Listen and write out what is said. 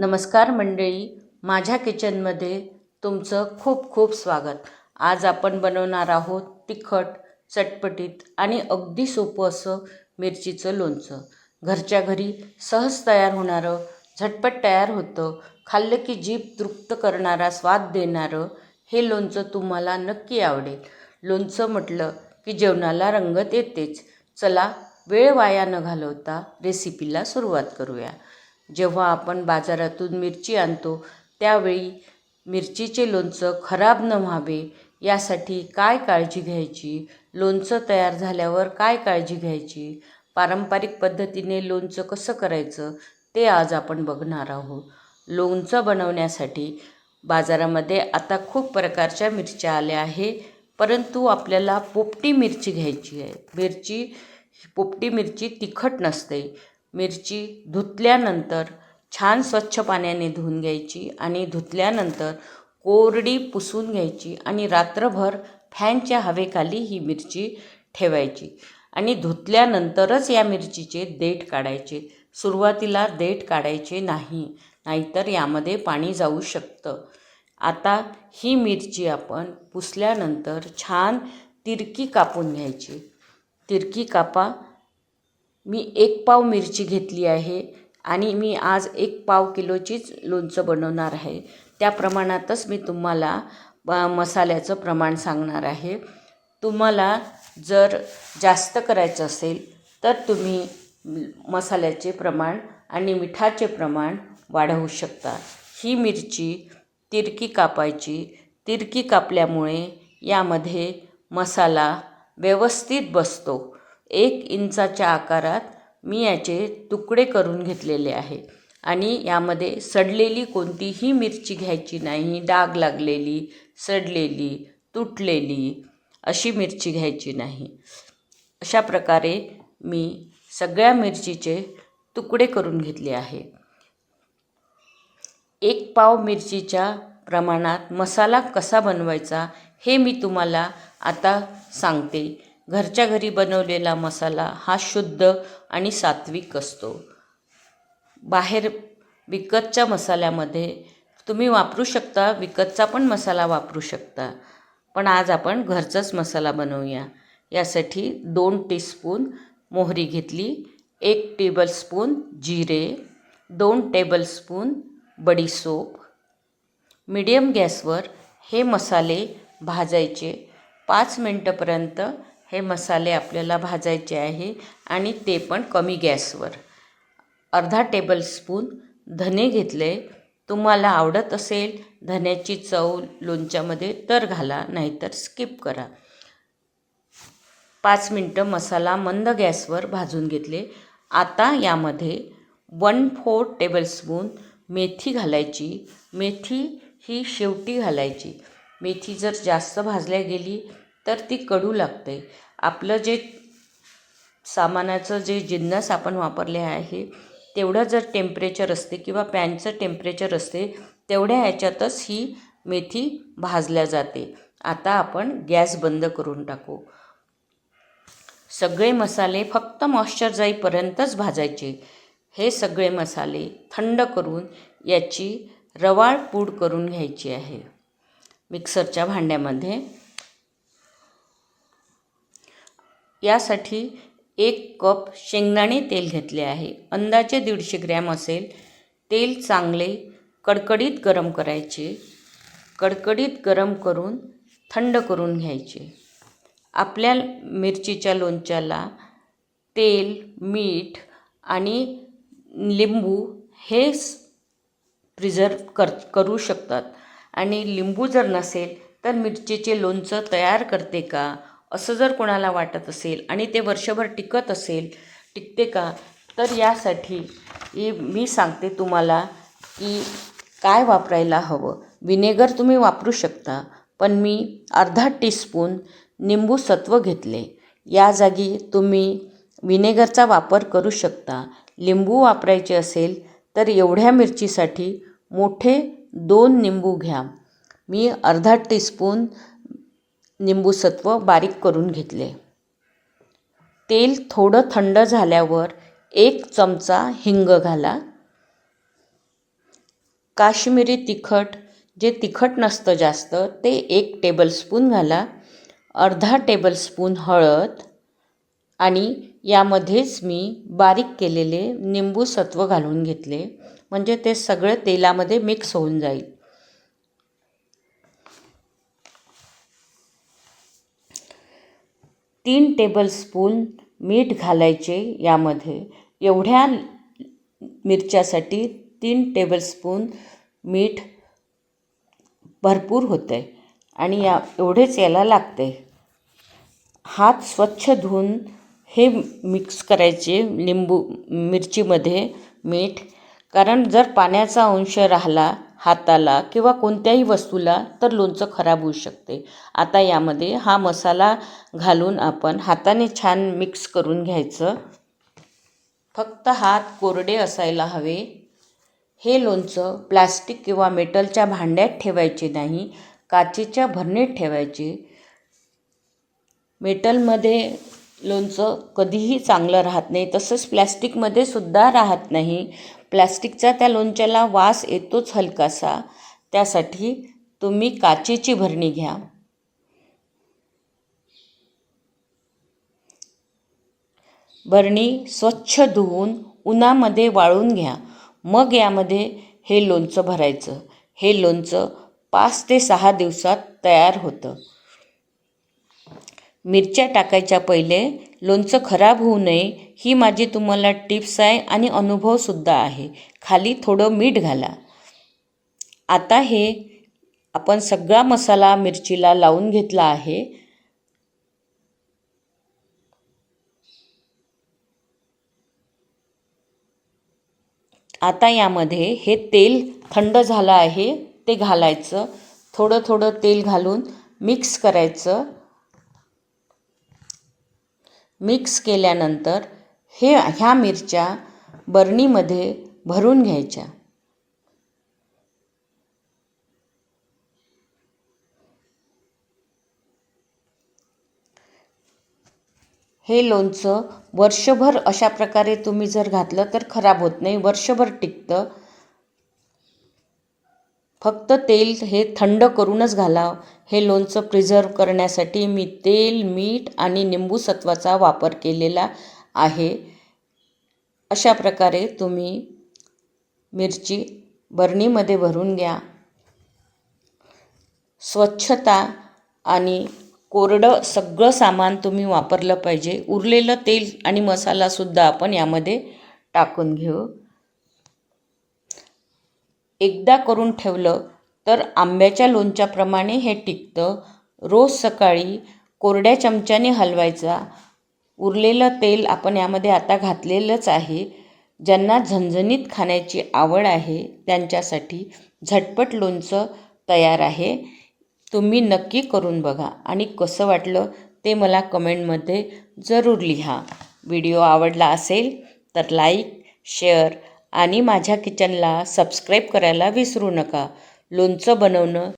नमस्कार मंडळी माझ्या किचनमध्ये तुमचं खूप खूप स्वागत. आज आपण बनवणार आहोत तिखट चटपटीत आणि अगदी सोपं असं मिरचीचं लोणचं. घरच्या घरी सहज तयार होणारं झटपट तयार होतं खाल्लं की जीभ तृप्त करणारा स्वाद देणारं हे लोणचं तुम्हाला नक्की आवडेल. लोणचं म्हटलं की जेवणाला रंगत येतेच. चला वेळ वाया न घालवता रेसिपीला सुरुवात करूया. जेव्हा आपण बाजारातून मिरची आणतो त्यावेळी मिरचीचे लोणचं खराब न व्हावे यासाठी काय काळजी घ्यायची? लोणचं तयार झाल्यावर काय काळजी घ्यायची? पारंपरिक पद्धतीने लोणचं कसं करायचं ते आज आपण बघणार आहोत. लोणचं बनवण्यासाठी बाजारामध्ये आता खूप प्रकारच्या मिरच्या आल्या आहे परंतु आपल्याला पोपटी मिरची घ्यायची आहे. मिरची पोपटी मिरची तिखट नसते. मिरची धुतल्यानंतर छान स्वच्छ पाण्याने धुवून घ्यायची आणि धुतल्यानंतर कोरडी पुसून घ्यायची आणि रात्रभर फॅनच्या हवेखाली ही मिरची ठेवायची. आणि धुतल्यानंतरच या मिरचीचे देठ काढायचे. सुरुवातीला देठ काढायचे नाही नाहीतर यामध्ये पाणी जाऊ शकतं. आता ही मिरची आपण पुसल्यानंतर छान तिरकी कापून घ्यायची. तिरकी कापा मी एक पाव मिरची घेतली आहे आणि मी आज एक पाव किलोचीच लोणचं बनवणार आहे. त्या प्रमाणातच मी तुम्हाला मसाल्याचं प्रमाण सांगणार आहे. तुम्हाला जर जास्त करायचं असेल तर तुम्ही मसाल्याचे प्रमाण आणि मिठाचे प्रमाण वाढवू शकता. ही मिरची तिरकी कापायची. तिरकी कापल्यामुळे यामध्ये मसाला व्यवस्थित बसतो. एक इंचाच्या आकारात मी याचे तुकडे करून घेतलेले आहे. आणि यामध्ये सडलेली कोणतीही मिरची घ्यायची नाही डाग लागलेली सडलेली तुटलेली अशी मिरची घ्यायची नाही. अशा प्रकारे मी सगळ्या मिरचीचे तुकडे करून घेतले आहे. एक पाव मिरचीच्या प्रमाणात मसाला कसा बनवायचा हे मी तुम्हाला आता सांगते. घरच्या घरी बनवलेला मसाला हा शुद्ध आणि सात्विक असतो. बाहेर विकतच्या मसाल्यामध्ये तुम्ही वापरू शकता विकतचा पण मसाला वापरू शकता. पण आज आपण घरचाच मसाला बनवूया. यासाठी दोन टीस्पून मोहरी घेतली एक टेबलस्पून जिरे दोन टेबलस्पून बडीसोप मीडियम गॅसवर हे मसाले भाजायचे. पाच मिनटंपर्यंत हे मसाले आपल्याला भाजायचे आहे आणि ते पण कमी गॅसवर. अर्धा टेबलस्पून धने घेतले. तुम्हाला आवडत असेल धन्याची चव लोणच्यामध्ये तर घाला नाहीतर स्किप करा. पाच मिनटं मसाला मंद गॅसवर भाजून घेतले. आता यामध्ये वन फोर टेबलस्पून मेथी घालायची. मेथी ही शेवटी घालायची. मेथी जर जास्त भाजल्या गेली तर ती कडू लागते. आपलं जे सामानाचं जे जिन्नस आपण वापरले आहे तेवढं जर टेम्परेचर असते किंवा पॅनचं टेम्परेचर असते तेवढ्या ह्याच्यातच ही मेथी भाजल्या जाते. आता आपण गॅस बंद करून टाकू. सगळे मसाले फक्त मॉइश्चर जाईपर्यंतच भाजायचे. हे सगळे मसाले थंड करून याची रवाळ पूड करून घ्यायची आहे. मिक्सरच्या भांड्यामध्ये यासाठी एक कप शेंगदाणे तेल घेतले आहे. अंदाजे दीडशे ग्रॅम असेल. तेल चांगले कडकडीत गरम करायचे. कडकडीत गरम करून थंड करून घ्यायचे. आपल्या मिरचीच्या लोणच्याला तेल मीठ आणि लिंबू हे प्रिझर्व कर करू शकतात. आणि लिंबू जर नसेल तर मिरचीचे लोणचं तयार करते का? असं जर कोणाला वाटत असेल आणि ते वर्षभर टिकत असेल टिकते का? तर यासाठी मी सांगते तुम्हाला की काय वापरायला हवं. विनेगर तुम्ही वापरू शकता पण मी अर्धा टीस्पून निंबू सत्व घेतले. या जागी तुम्ही विनेगरचा वापर करू शकता. लिंबू वापरायचे असेल तर एवढ्या मिरचीसाठी मोठे दोन निंबू घ्या. मी अर्धा टीस्पून निंबूसत्व बारीक करून घेतले. तेल थोडं थंड झाल्यावर एक चमचा हिंग घाला. काश्मीरी तिखट जे तिखट नसतं जास्त ते एक टेबलस्पून घाला. अर्धा टेबलस्पून हळद आणि यामध्येच मी बारीक केलेले निंबूसत्व घालून घेतले. म्हणजे ते सगळं तेलामध्ये मिक्स होऊन जाईल. तीन टेबलस्पून मीठ घालायचे यामध्ये. एवढ्या मिरच्यासाठी तीन टेबलस्पून मीठ भरपूर होतं आहे आणि या एवढेच याला लागते. हात स्वच्छ धुवून हे मिक्स करायचे लिंबू मिरचीमध्ये मीठ. कारण जर पाण्याचा अंश राहिला हाताला किंवा कोणत्याही वस्तूला तर लोणचं खराब होऊ शकते. आता यामध्ये हा मसाला घालून आपण हाताने छान मिक्स करून घ्यायचं. फक्त हात कोरडे असायला हवे. हे लोणचं प्लास्टिक किंवा मेटलच्या भांड्यात ठेवायचे नाही काचेच्या भरणीत ठेवायचे. मेटलमध्ये लोणचं कधीही चांगलं राहत नाही तसंच प्लॅस्टिकमध्ये सुद्धा राहत नाही. प्लॅस्टिकचा त्या लोणच्याला वास येतोच हलकासा. त्यासाठी तुम्ही काचेची भरणी घ्या. भरणी स्वच्छ धुवून उन्हामध्ये वाळून घ्या. मग यामध्ये हे लोणचं भरायचं. हे लोणचं पाच ते सहा दिवसात तयार होतं. मिरच्या टाकायच्या पहिले लोणचं खराब होऊ नये ही माझी तुम्हाला टिप्स आहे आणि अनुभवसुद्धा आहे. खाली थोडं मीठ घाला. आता हे आपण सगळा मसाला मिरचीला लावून घेतला आहे. आता यामध्ये हे तेल थंड झालं आहे ते घालायचं. थोडं थोडं तेल घालून मिक्स करायचं. मिक्स केल्यानंतर हे ह्या मिरच्या बरणीमध्ये भरून घ्यायच्या. हे लोणचं वर्षभर अशा प्रकारे तुम्ही जर घातलं तर खराब होत नाही. वर्षभर टिकतं. फक्त तेल हे थंड करूनच घालावं. हे लोणचं प्रिझर्व करण्यासाठी मी तेल मीठ आणि निंबू सत्वाचा वापर केलेला आहे. अशा प्रकारे तुम्ही मिरची बरणीमध्ये भरून घ्या. स्वच्छता आणि कोरडं सगळं सामान तुम्ही वापरलं पाहिजे. उरलेलं तेल आणि मसालासुद्धा आपण यामध्ये टाकून घेऊ. एकदा करून ठेवलं तर आंब्याच्या लोणच्याप्रमाणे हे टिकतं. रोज सकाळी कोरड्या चमच्याने हलवायचा. उरलेलं तेल आपण यामध्ये आता घातलेलंच आहे. ज्यांना झणझणीत खाण्याची आवड आहे त्यांच्यासाठी झटपट लोणचं तयार आहे. तुम्ही नक्की करून बघा. आणि कसं वाटलं ते मला कमेंटमध्ये जरूर लिहा. व्हिडिओ आवडला असेल तर लाईक शेअर आणि माझ्या किचनला सबस्क्राईब करायला विसरू नका. लोणचं बनवणं